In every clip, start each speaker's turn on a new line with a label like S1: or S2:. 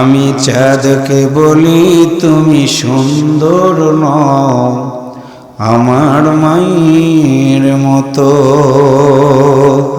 S1: আমি চাঁদকে বলি, তুমি সুন্দর নও, আমার মায়ের মতো।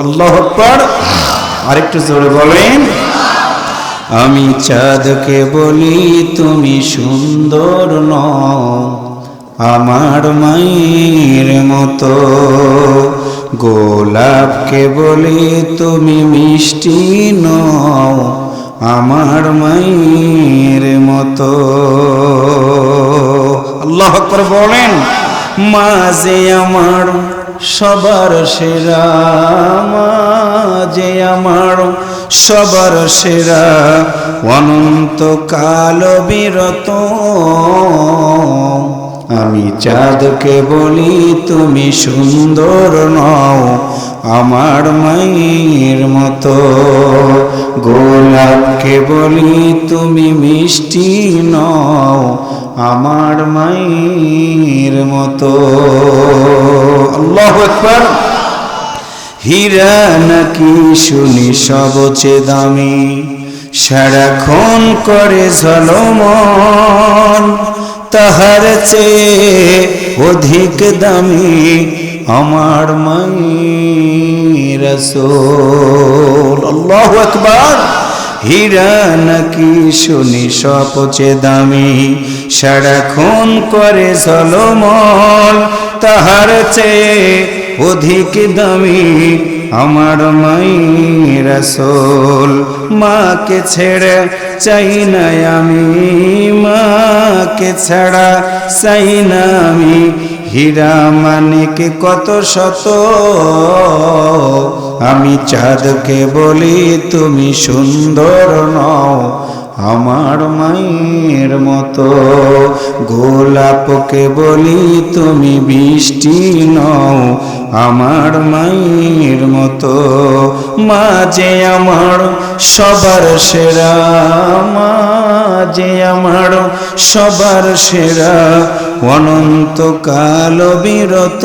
S1: আল্লাহ আকবার। আরেকটু জোরে বলেন। আমি চাঁদকে বলি, তুমি সুন্দর নও, আমার মায়ের মতো। গোলাপকে বলি, তুমি মিষ্টি নও আমার মায়ের মতো। আল্লাহ আকবার বলেন, মাঝে আমার সবার সেরা, মাঝে আমার সবার সেরা অনন্ত কাল বিরত। আমি চাঁদকে বলি, তুমি সুন্দর নও আমার মায়ের মতো। গোলাপকে বলি তুমি মিষ্টি নও, আমার মায়ের মতো। আল্লাহ আকবার। হীরা নাকি শুনি সবচেয়ে দামি, সারাক্ষণ করে ঝলমন তাহার চেয়ে অধিক দামি। আমার মাই রসুল। আল্লাহ একবার হীরা নাকি শুনি সপচে দামি। সারাক্ষণ করে সলমল তাহার চেয়ে অধিক দামি। আমার মায়ের রসুল, মাকে ছেড়ে চাই না আমি, মাকে ছাড়া চাই না আমি। হীরা মানিক কত শত, আমি চাঁদকে বলি তুমি সুন্দর নও। আমার মায়ের মতো। গোলাপকে বলি তুমি বৃষ্টি নও, আমার মায়ের মতো। মাঝে আমার সবার সেরা, মাঝে আমার সবার সেরা। অনন্ত কাল বিরত